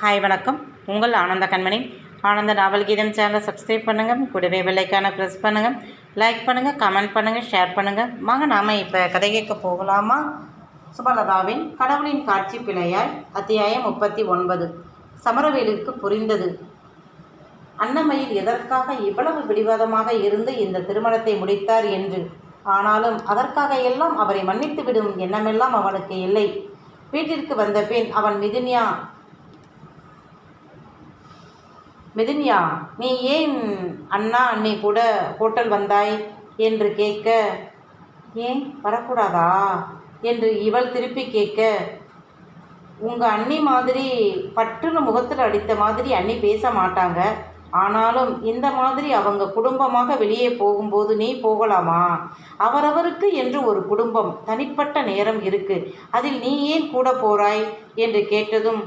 Hi வணக்கம். உங்கள் ஆனந்த கண்மணி. ஆனந்த நாவல் கீதம் சேனலை சப்ஸ்கிரைப் பண்ணுங்கள் கூடவே வெள்ளைக்கான ப்ரெஸ் பண்ணுங்கள் லைக் பண்ணுங்கள் கமெண்ட் பண்ணுங்கள் ஷேர் பண்ணுங்கள் வாங்க நாம் இப்போ கதை கேட்க போகலாமா? சுபலதாவின் கடவுளின் காட்சி பிழையாய் அத்தியாயம் முப்பத்தி ஒன்பது. சமரவேலுக்கு புரிந்தது. அன்னமயில் எதற்காக இவ்வளவு பிடிவாதமாக இருந்து இந்த திருமணத்தை முடித்தார் என்று? ஆனாலும் அதற்காக எல்லாம் அவரை மன்னித்து விடும் எண்ணமெல்லாம் அவனுக்கு இல்லை. வீட்டிற்கு வந்த பின் அவன் மிதுனியா மிதுன்யா நீ ஏன் அண்ணா அண்ணி கூட ஹோட்டல் வந்தாய் என்று கேட்க ஏன் வரக்கூடாதா என்று இவள் திருப்பி கேட்க உங்கள் அண்ணி மாதிரி பட்டுன்னு முகத்தில் அடித்த மாதிரி அண்ணி பேச மாட்டாங்க. ஆனாலும் இந்த மாதிரி அவங்க குடும்பமாக வெளியே போகும்போது நீ போகலாமா? அவரவருக்கு என்று ஒரு குடும்பம் தனிப்பட்ட நேரம் இருக்கு. அதில் நீ ஏன் கூட போறாய்? என்று கேட்டதும்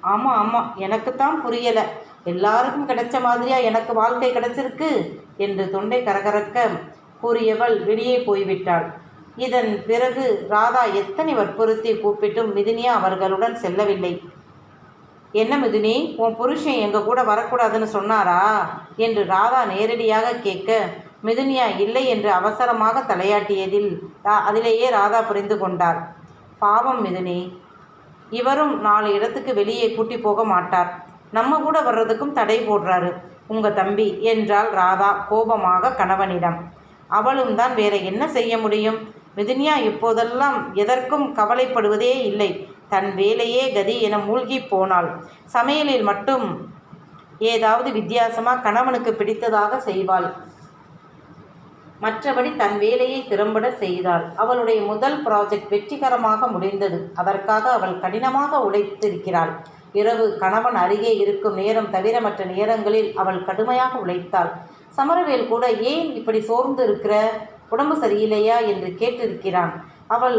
ஆமாம் ஆமாம் எனக்குத்தான் புரியலை. எல்லாருக்கும் கிடைச்ச மாதிரியா எனக்கு வாழ்க்கை கிடைச்சிருக்கு? என்று தொண்டை கரகரக்க கூறியவள் வெளியே போய்விட்டாள். இதன் பிறகு ராதா எத்தனை வற்புறுத்தி கூப்பிட்டும் மிதுனியா அவர்களுடன் செல்லவில்லை. என்ன மிதுனி உன் புருஷன் எங்கள் கூட வரக்கூடாதுன்னு சொன்னாரா? என்று ராதா நேரடியாக கேட்க மிதுனியா இல்லை என்று அவசரமாக தலையாட்டியதில் அதிலேயே ராதா புரிந்து கொண்டார் பாவம் மிதுனி இவரும் நாலு இடத்துக்கு வெளியே கூட்டி போக மாட்டார். நம்ம கூட வர்றதுக்கும் தடை போடுறாரு. உங்க தம்பி என்றாள் ராதா கோபமாக கணவனிடம். அவளும் தான் வேற என்ன செய்ய முடியும்? மிதுனியா இப்போதெல்லாம் எதற்கும் கவலைப்படுவதே இல்லை. தன் வேலையே கதி என மூழ்கி போனாள். சமையலில் மட்டும் ஏதாவது வித்தியாசமாக கணவனுக்கு பிடித்ததாக செய்வாள். மற்றபடி தன் வேலையை திறம்பட செய்தாள். அவளுடைய முதல் ப்ராஜெக்ட் வெற்றிகரமாக முடிந்தது. அதற்காக அவள் கடினமாக உழைத்திருக்கிறாள். இரவு கணவன் அருகே இருக்கும் நேரம் தவிர மற்ற நேரங்களில் அவள் கடுமையாக உழைத்தாள். சமரவேல் கூட ஏன் இப்படி சோர்ந்து இருக்கிற உடம்பு சரியில்லையா? என்று கேட்டிருக்கிறான். அவள்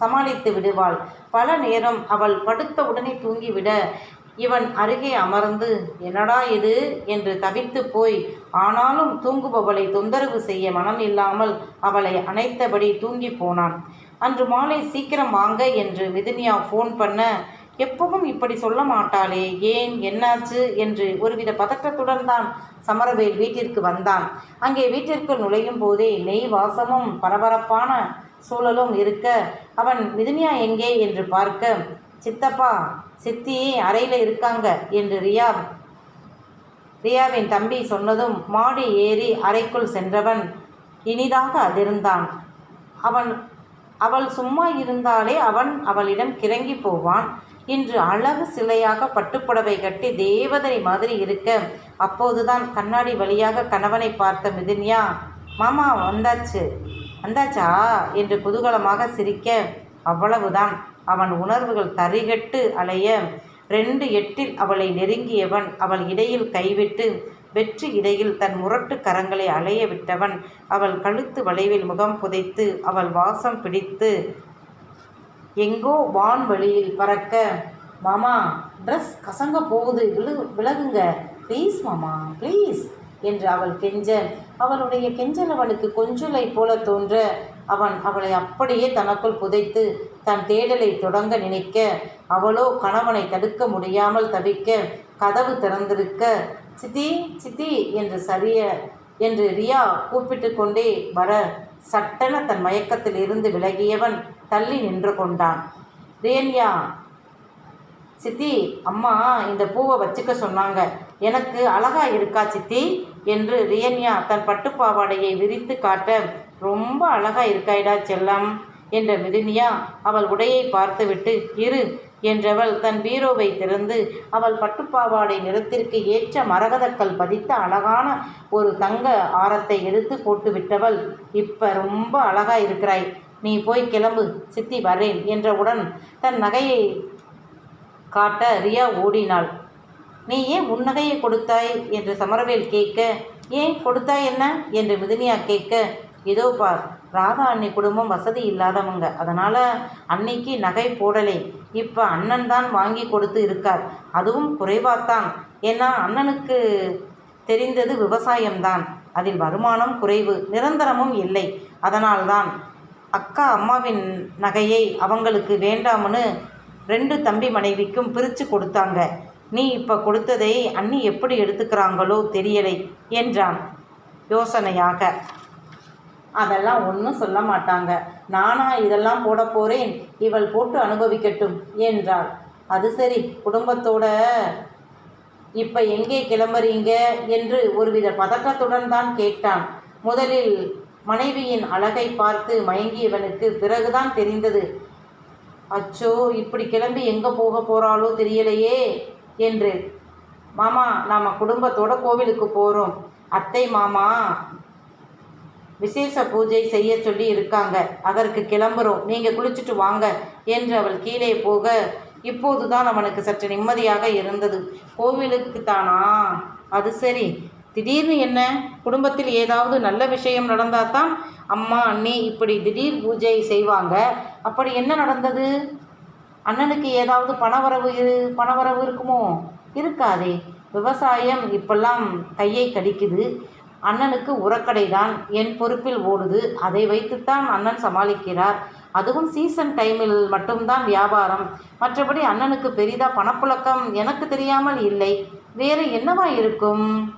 சமாளித்து விடுவாள். பல நேரம் அவள் படுத்த உடனே தூங்கிவிட இவன் அருகே அமர்ந்து என்னடா இது? என்று தவித்து போய் ஆனாலும் தூங்குபவளை தொந்தரவு செய்ய மனம் இல்லாமல் அவளை அணைத்தபடி தூங்கி போனான். அன்று மாலை சீக்கிரம் வாங்க என்று மிதுனியா ஃபோன் பண்ண எப்பவும் இப்படி சொல்ல மாட்டாளே. ஏன்? என்னாச்சு? என்று ஒருவித பதற்றத்துடன் தான் சமரவேல் வீட்டிற்கு வந்தான். அங்கே வீட்டிற்குள் நுழையும் போதே நெய் வாசமும் பரபரப்பான சூழலும் இருக்க அவன் மிதுனியா எங்கே? என்று பார்க்க சித்தப்பா சித்தி அறையில் இருக்காங்க என்று ரியா ரியாவின் தம்பி சொன்னதும் மாடி ஏறி அறைக்குள் சென்றவன் இனிதாக அதிர்ந்தான். அவன் அவள் சும்மா இருந்தாலே அவன் அவளிடம் கிறங்கி போவான். இன்று அழகு சிலையாக பட்டுப்புடவை கட்டி தேவதை மாதிரி இருக்க. அப்போதுதான் கண்ணாடி வழியாக கணவனை பார்த்த மிதுன்யா மாமா வந்தாச்சு. வந்தாச்சா? என்று குதூகலமாக சிரிக்க. அவ்வளவுதான். அவன் உணர்வுகள் தரிகட்டு அலைய. ரெண்டு எட்டில் அவளை நெருங்கியவன் அவள் இடையில் கைவிட்டு வெற்றி இடையில் தன் முரட்டு கரங்களை அலைய விட்டவன் அவள் கழுத்து வளைவில் முகம் புதைத்து அவள் வாசம் பிடித்து எங்கோ வான்வெளியில் பறக்க. மாமா ட்ரெஸ் கசங்க போகுது. விழு விலகுங்க. ப்ளீஸ் மாமா ப்ளீஸ் என்று அவள் கெஞ்ச அவளுடைய கெஞ்சல் அவனுக்கு கொஞ்சலை போல தோன்ற. அவன் அவளை அப்படியே தனக்குள் புதைத்து தன் தேடலை தொடங்க நினைக்க. அவளோ கணவனை தடுக்க முடியாமல் தவிக்க கதவு திறந்திருக்க. சித்தி சித்தி என்று சரிய என்று ரியா கூப்பிட்டு கொண்டே வர. சட்டென தன் மயக்கத்தில் இருந்து விலகியவன் தள்ளி நின்று கொண்டான். ரேன்யா சித்தி அம்மா இந்த பூவை வச்சுக்க சொன்னாங்க. எனக்கு அழகா இருக்கா சித்தி? என்று ரியன்யா தன் பட்டுப்பாவாடையை விரித்து காட்ட ரொம்ப அழகா இருக்காய்டா செல்லம் என்ற மிதுனியா அவள் உடையை பார்த்துவிட்டு இரு என்றவள் தன் பீரோவை திறந்து அவள் பட்டுப்பாவாடை நிறத்திற்கு ஏற்ற மரகதக்கல் பதித்த அழகான ஒரு தங்க ஆரத்தை எடுத்து போட்டு விட்டவள் இப்ப ரொம்ப அழகா இருக்கிறாய். நீ போய் கிளம்பு சித்தி வரேன் என்றவுடன் தன் நகையை காட்ட ரியா ஓடினாள். நீ ஏன் உன் நகையை கொடுத்தாய்? என்று சமரவேல் கேட்க ஏன் கொடுத்தாய் என்ன? என்று மிதுனியா கேட்க இதோ பார் ராதா அன்னை குடும்பம் வசதி இல்லாதவங்க. அதனால் அன்னைக்கு நகை போடலை. இப்போ அண்ணன் தான் வாங்கி கொடுத்து இருக்கார். அதுவும் குறைவாத்தான். ஏன்னா அண்ணனுக்கு தெரிந்தது விவசாயம்தான். அதில் வருமானம் குறைவு. நிரந்தரமும் இல்லை. அதனால்தான் அக்கா அம்மாவின் நகையை அவங்களுக்கு வேண்டாம்னு ரெண்டு தம்பி மனைவிக்கும் பிரித்து கொடுத்தாங்க. நீ இப்போ கொடுத்ததை அண்ணி எப்படி எடுத்துக்கிறாங்களோ தெரியலை என்றான் யோசனையாக. அதெல்லாம் ஒன்றும் சொல்ல மாட்டாங்க. நானா இதெல்லாம் போட போகிறேன் இவள் போட்டு அனுபவிக்கட்டும் என்றாள். அது சரி குடும்பத்தோட இப்போ எங்கே கிளம்புறீங்க? என்று ஒருவித பதட்டத்துடன் தான் கேட்டான். முதலில் மனைவியின் அழகை பார்த்து மயங்கியவனுக்கு பிறகுதான் தெரிந்தது. அச்சோ இப்படி கிளம்பி எங்கே போக போகிறாளோ தெரியலையே என்று. மாமா நாம் குடும்பத்தோட கோவிலுக்கு போகிறோம் அத்தை மாமா விசேஷ பூஜை செய்ய சொல்லி இருக்காங்க. அதற்கு கிளம்புறோம். நீங்கள் குளிச்சுட்டு வாங்க என்று அவள் கீழே போக இப்போதுதான் அவனுக்கு சற்று நிம்மதியாக இருந்தது. கோவிலுக்கு தானா? அது சரி. திடீர்னு என்ன? குடும்பத்தில் ஏதாவது நல்ல விஷயம் நடந்தால் தான் அம்மா அண்ணி இப்படி திடீர் பூஜை செய்வாங்க. அப்படி என்ன நடந்தது? அண்ணனுக்கு ஏதாவது பணவரவு இரு- பணவரவு இருக்குமோ? இருக்காதே. விவசாயம் இப்பெல்லாம் கையை கடிக்குது. அண்ணனுக்கு உரக்கடை தான் என் பொறுப்பில் ஓடுது. அதை வைத்துத்தான் அண்ணன் சமாளிக்கிறார். அதுவும் சீசன் டைமில் மட்டும்தான் வியாபாரம். மற்றபடி அண்ணனுக்கு பெரிதா பணப்புழக்கம் எனக்கு தெரியாமல் இல்லை. வேறு என்னவா இருக்கும்?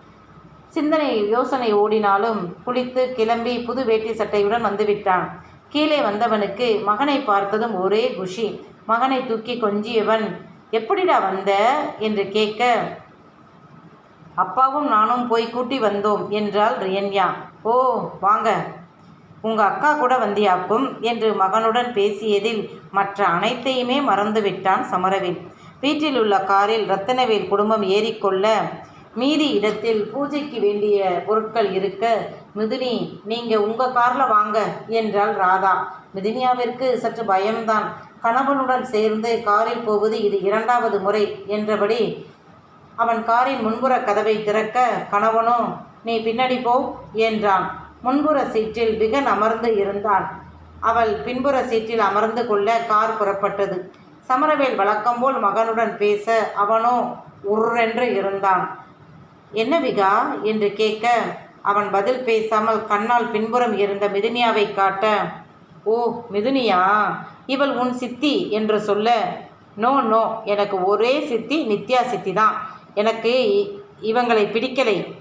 சிந்தனை யோசனை ஓடினாலும் குளித்து கிளம்பி புது வேட்டி சட்டையுடன் வந்துவிட்டான். கீழே வந்தவனுக்கு மகனை பார்த்ததும் ஒரே குஷி. மகனை தூக்கி கொஞ்சியவன் எப்படிடா வந்த? என்று கேட்க அப்பாவும் நானும் போய் கூட்டி வந்தோம் என்றாள் ரியன்யா ஓ வாங்க. உங்க அக்கா கூட வந்தியாக்கும் என்று மகனுடன் பேசியதில் மற்ற அனைத்தையுமே மறந்துவிட்டான் சமரவேல் வீட்டில் உள்ள காரில் ரத்தனவேல் குடும்பம் ஏறிக்கொள்ள மீதி இடத்தில் பூஜைக்கு வேண்டிய பொருட்கள் இருக்க மிதுனி நீங்க உங்க கார்ல வாங்க என்றாள் ராதா. மிதுனியாவிற்கு சற்று பயம்தான். கணவனுடன் சேர்ந்து காரில் போவது இது இரண்டாவது முறை என்றபடி அவன் காரின் முன்புற கதவை திறக்க கணவனோ நீ பின்னாடி போ என்றான். முன்புற சீட்டில் விகன் அமர்ந்து இருந்தான். அவள் பின்புற சீட்டில் அமர்ந்து கொள்ள கார் புறப்பட்டது. சமரவேல் வழக்கம்போல் மகனுடன் பேச அவனோ உர்ரென்று இருந்தான். என்ன விகா? என்று கேட்க அவன் பதில் பேசாமல் கண்ணால் பின்புறம் இருந்த மிதுனியாவை காட்ட ஓ மிதுனியா இவள் உன் சித்தி என்று சொல்ல நோ நோ எனக்கு ஒரே சித்தி நித்யா சித்தி தான். எனக்கு இ- இவங்களை பிடிக்கலை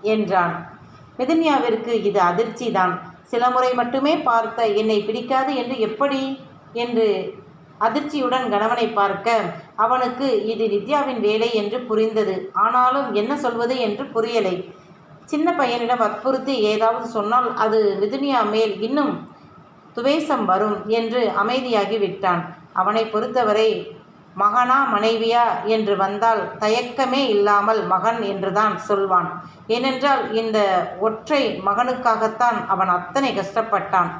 என்றான். மிதுன்யாவிற்கு இது அதிர்ச்சி தான் சில முறை மட்டுமே பார்த்த என்னை பிடிக்காது என்று எப்படி? என்று அதிர்ச்சியுடன் கணவனை பார்க்க அவனுக்கு இது நித்யாவின் வேலை என்று புரிந்தது. ஆனாலும் என்ன சொல்வது என்று புரியலை. சின்ன பையனிடம் வற்புறுத்தி ஏதாவது சொன்னால் அது விதுனியா மேல் இன்னும் துவேஷம் வரும் என்று அமைதியாகி விட்டான். அவனை பொறுத்தவரை மகனா மனைவியா? என்று வந்தால் தயக்கமே இல்லாமல் மகன் என்றுதான் சொல்வான். ஏனென்றால் இந்த ஒற்றை மகனுக்காகத்தான் அவன் அத்தனை கஷ்டப்பட்டான்.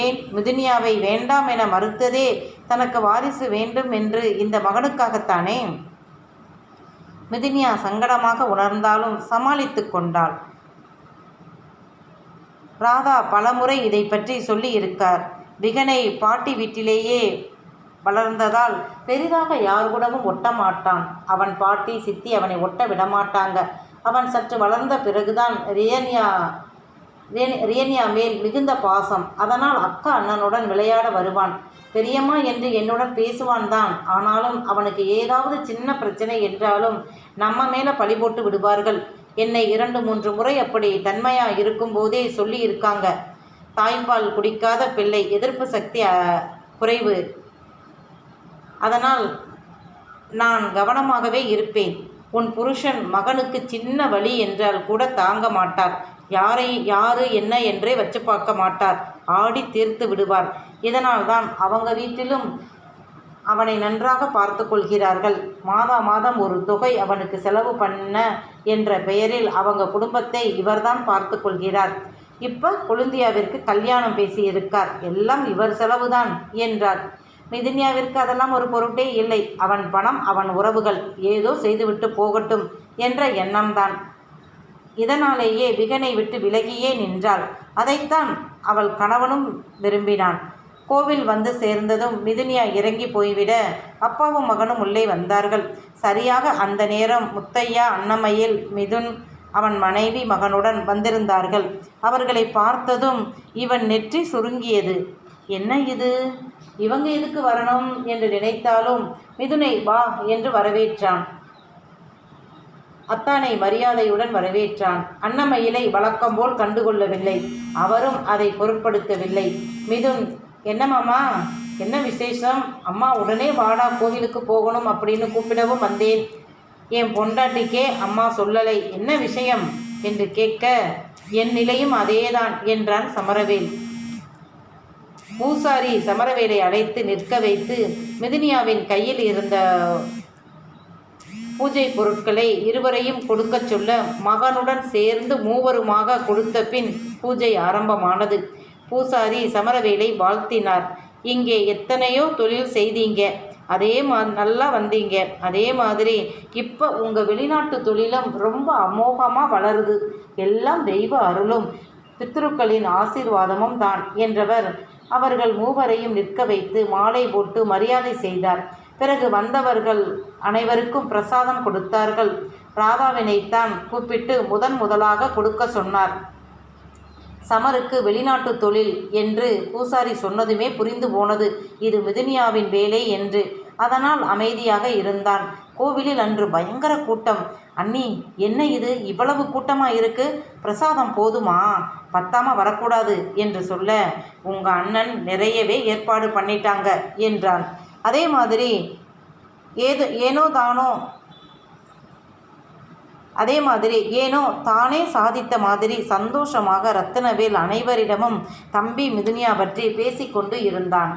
ஏன் மிதுனியாவை வேண்டாம் என மறுத்ததே தனக்கு வாரிசு வேண்டும் என்று இந்த மகனுக்காகத்தானே? மிதுனியா சங்கடமாக உணர்ந்தாலும் சமாளித்து கொண்டாள். ராதா பலமுறை இதை பற்றி சொல்லி இருக்கார் விகனை பாட்டி வீட்டிலேயே வளர்ந்ததால் பெரிதாக யார் கூடவும் ஒட்ட மாட்டான் அவன் பாட்டி சித்தி அவனை ஒட்ட விடமாட்டாங்க. அவன் சற்று வளர்ந்த பிறகுதான் ரியன்யா ரியன்யா மேல் மிகுந்த பாசம். அதனால் அக்கா அண்ணனுடன் விளையாட வருவான். பெரியம்மா என்று என்னுடன் பேசுவான் தான். ஆனாலும் அவனுக்கு ஏதாவது சின்ன பிரச்சனை என்றாலும் நம்ம மேலே பழி போட்டு விடுவார்கள். என்னை இரண்டு மூன்று முறை அப்படி தன்மையா இருக்கும்போதே சொல்லி இருக்காங்க. தாய்ப்பால் குடிக்காத பிள்ளை எதிர்ப்பு சக்தி குறைவு. அதனால் நான் கவனமாகவே இருப்பேன். உன் புருஷன் மகனுக்கு சின்ன வழி என்றால் கூட தாங்க மாட்டார். யாரை யாரு என்ன என்றே வச்சு பார்க்க மாட்டார். ஆடி தீர்த்து விடுவார். இதனால்தான் அவங்க வீட்டிலும் அவனை நன்றாக பார்த்து கொள்கிறார்கள். மாதா மாதம் ஒரு தொகை அவனுக்கு செலவு பண்ண என்ற பெயரில் அவங்க குடும்பத்தை இவர்தான் பார்த்து கொள்கிறார். இப்போ கொழுந்தியாவிற்கு கல்யாணம் பேசியிருக்கார். எல்லாம் இவர் செலவுதான் என்றார். மிதுன்யாவிற்கு அதெல்லாம் ஒரு பொருட்டே இல்லை. அவன் பணம் அவன் உறவுகள். ஏதோ செய்துவிட்டு போகட்டும் என்ற எண்ணம்தான். இதனாலேயே விகனை விட்டு விலகியே நின்றாள். அதைத்தான் அவள் கணவனும் விரும்பினான். கோவில் வந்து சேர்ந்ததும் மிதுனியா இறங்கி போய்விட அப்பாவும் மகனும் உள்ளே வந்தார்கள். சரியாக அந்த நேரம் முத்தையா அன்னமையில் மிதுன் அவன் மனைவி மகனுடன் வந்திருந்தார்கள். அவர்களை பார்த்ததும் இவன் நெற்றி சுருங்கியது. என்ன இது? இவங்க எதுக்கு வரணும்? என்று நினைத்தாலும் மிதுனை வா என்று வரவேற்றான். அத்தானை மரியாதையுடன் வரவேற்றான். அன்னமயிலை வழக்கம் போல் கண்டுகொள்ளவில்லை. அவரும் அதை பொருட்படுத்தவில்லை. மிதுன் என்னமாமா என்ன விசேஷம்? அம்மா உடனே வாடா கோவிலுக்கு போகணும் அப்படின்னு கூப்பிடவும் வந்தேன். என் பொண்டாட்டிக்கே அம்மா சொல்லலை. என்ன விஷயம்? என்று கேட்க என் நிலையும் அதேதான் என்றான் சமரவேல். பூசாரி சமரவேலை அழைத்து நிற்க வைத்து மிதுனியாவின் கையில் இருந்த பூஜை பொருட்களை இருவரையும் கொடுக்கச் சொல்ல மகனுடன் சேர்ந்து மூவருமாக கொடுத்த பின் பூஜை ஆரம்பமானது. பூசாரி சமரவேலை வாழ்த்தினார். இங்கே எத்தனையோ தொழில் செய்தீங்க. அதே மா நல்லா வந்தீங்க. அதே மாதிரி இப்போ உங்கள் வெளிநாட்டு தொழிலும் ரொம்ப அமோகமாக வளருது. எல்லாம் தெய்வ அருளும். பித்ருக்களின் ஆசீர்வாதமும் தான் என்றவர் அவர்கள் மூவரையும் நிற்க வைத்து மாலை போட்டு மரியாதை செய்தார். பிறகு வந்தவர்கள் அனைவருக்கும் பிரசாதம் கொடுத்தார்கள். ராதாவினைத்தான் கூப்பிட்டு முதன் முதலாக கொடுக்க சொன்னார். சமருக்கு வெளிநாட்டு தொழில் என்று பூசாரி சொன்னதுமே புரிந்து போனது. இது மிதுனியாவின் வேலை என்று. அதனால் அமைதியாக இருந்தான். கோவிலில் அன்று பயங்கர கூட்டம். அண்ணி என்ன இது? இவ்வளவு கூட்டமா இருக்கு பிரசாதம் போதுமா? பத்தாம வரக்கூடாது என்று சொல்ல உங்க அண்ணன் நிறையவே ஏற்பாடு பண்ணிட்டாங்க என்றான். அதே மாதிரி ஏது ஏனோ தானோ அதே மாதிரி ஏனோ தானே சாதித்த மாதிரி சந்தோஷமாக ரத்தினவேல் அனைவரிடமும் தம்பி மிதுனியா பற்றி பேசிக்கொண்டு இருந்தான்.